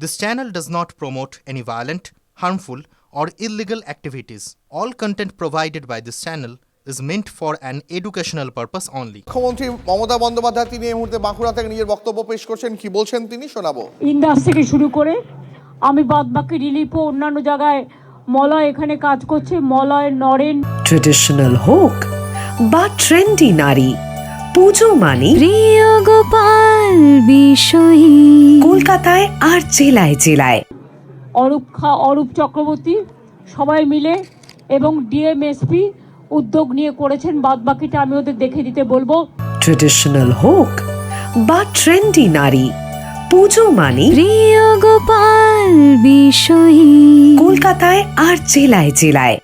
This channel does not promote any violent, harmful, or illegal activities. All content provided by this channel is meant for an educational purpose only. মুখ্যমন্ত্রী মমতা বন্দ্যোপাধ্যায় তিনি এই মুহূর্তে বাঁকুড়া থেকে নিজের বক্তব্য পেশ করছেন কি বলছেন তিনি শোনাবো ইন্দাস থেকে শুরু করে আমি বাদ বাকি রিলিফও অন্যান্য জায়গায় মলয় এখানে কাজ করছে মলয় নরেন ট্রেডিশনাল হোক বা ট্রেন্ডি নারী পুজো মানে প্রিয় গোপাল বিষয়ী। কলকাতায় আর জেলায় জেলায়। অরূপ খা অরূপ চক্রবর্তী সবাই মিলে এবং ডিএমএসপি উদ্যোগ নিয়ে করেছেন বাদ বাকিটা আমি ওদের দেখে দিতে বলব। ট্রেডিশনাল হোক বা ট্রেন্ডি নারী পুজো মানে প্রিয় গোপাল বিষয়ী। কলকাতায় আর জেলায় জেলায়।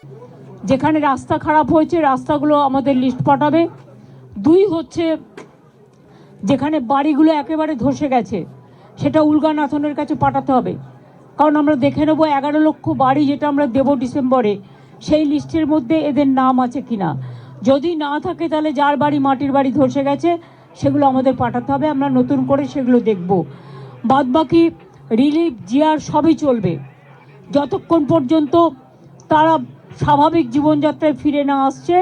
যেখানে রাস্তা খারাপ হয়েছে রাস্তাগুলো আমাদের লিস্ট পাঠাবে। হচ্ছে যেখানে বাড়িগুলো একেবারে ধসে গেছে, সেটা উলগানাথনের কাছে পাঠাতে হবে। কারণ আমরা দেখে নেব এগারো লক্ষ বাড়ি যেটা আমরা দেব ডিসেম্বরে, সেই লিস্টের মধ্যে এদের নাম আছে কিনা। যদি না থাকে তাহলে যার বাড়ি মাটির বাড়ি ধসে গেছে, সেগুলো আমাদের পাঠাতে হবে। আমরা নতুন করে সেগুলো দেখব। বাদ বাকি রিলিফ, জিয়ার সবই চলবে। যতক্ষণ পর্যন্ত তারা স্বাভাবিক জীবনযাত্রায় ফিরে না আসছে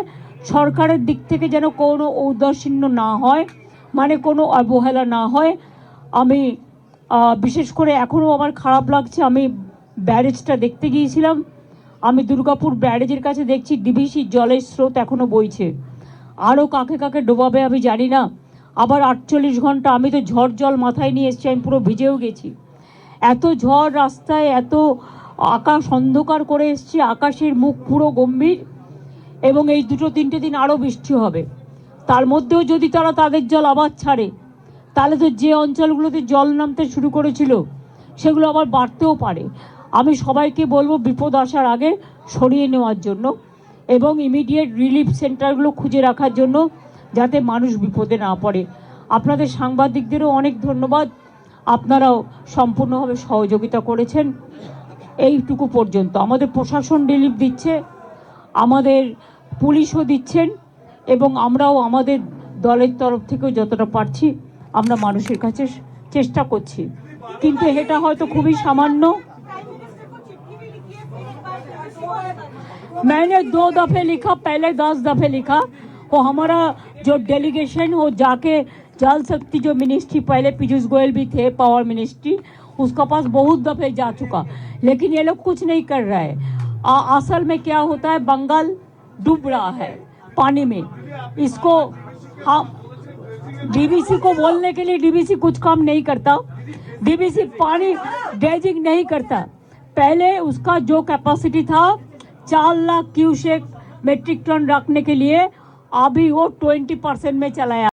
সরকারের দিক থেকে যেন কোনো ঔদাসীন্য না হয় মানে কোনো অবহেলা না হয়। আমি বিশেষ করে এখনও আমার খারাপ লাগছে, আমি ব্যারেজটা দেখতে গিয়েছিলাম। আমি দুর্গাপুর ব্যারেজের কাছে দেখছি, ডিভিসি জলের স্রোত এখনও বইছে। আরও কাকে কাকে ডোবাবে আমি জানি না। আবার আটচল্লিশ ঘণ্টা আমি তো ঝড় জল মাথায় নিয়ে এসেছি, আমি পুরো ভিজেও গেছি। এত ঝড় রাস্তায়, এত আকাশ অন্ধকার করে এসছে, আকাশের মুখ পুরো গম্ভীর। এবং এই দুটো তিনটে দিন আরও বৃষ্টি হবে। তার মধ্যেও যদি তারা তাদের জল আবার ছাড়ে, তাহলে তো যে অঞ্চলগুলোতে জল নামতে শুরু করেছিল, সেগুলো আবার বাড়তেও পারে। আমি সবাইকে বলব বিপদ আসার আগে সরিয়ে নেওয়ার জন্য এবং ইমিডিয়েট রিলিফ সেন্টারগুলো খুঁজে রাখার জন্য যাতে মানুষ বিপদে না পড়ে। আপনাদের সাংবাদিকদেরও অনেক ধন্যবাদ। আপনারাও সম্পূর্ণভাবে সহযোগিতা করেছেন। এইটুকু পর্যন্ত। আমাদের প্রশাসন রিলিফ দিচ্ছে। আমাদের পুলিশও দিচ্ছেন এবং আমরাও আমাদের দলের তরফ থেকেও যতটা পারছি আমরা মানুষের কাছে চেষ্টা করছি কিন্তু এটা হয়তো খুবই সামান্য मैंने दो दफे लिखा पहले दस दफे लिखा वो हमारा जो डेलीगेशन वो जाके जल शक्ति जो मिनिस्ट्री पहले पीयूष गोयल भी थे पावर मिनिस्ट्री उसका पास बहुत दफे जा चुका लेकिन ये लोग कुछ नहीं कर रहा है आ, असल में क्या होता है? बंगाल डूब रहा है पानी में। इसको हम डीबीसी को बोलने के लिए डीबीसी कुछ काम नहीं करता। डीबीसी पानी ड्रेजिंग नहीं करता। पहले उसका जो कैपेसिटी था चार लाख क्यूसेक मेट्रिक टन रखने के लिए अभी वो ट्वेंटी परसेंट में चलाया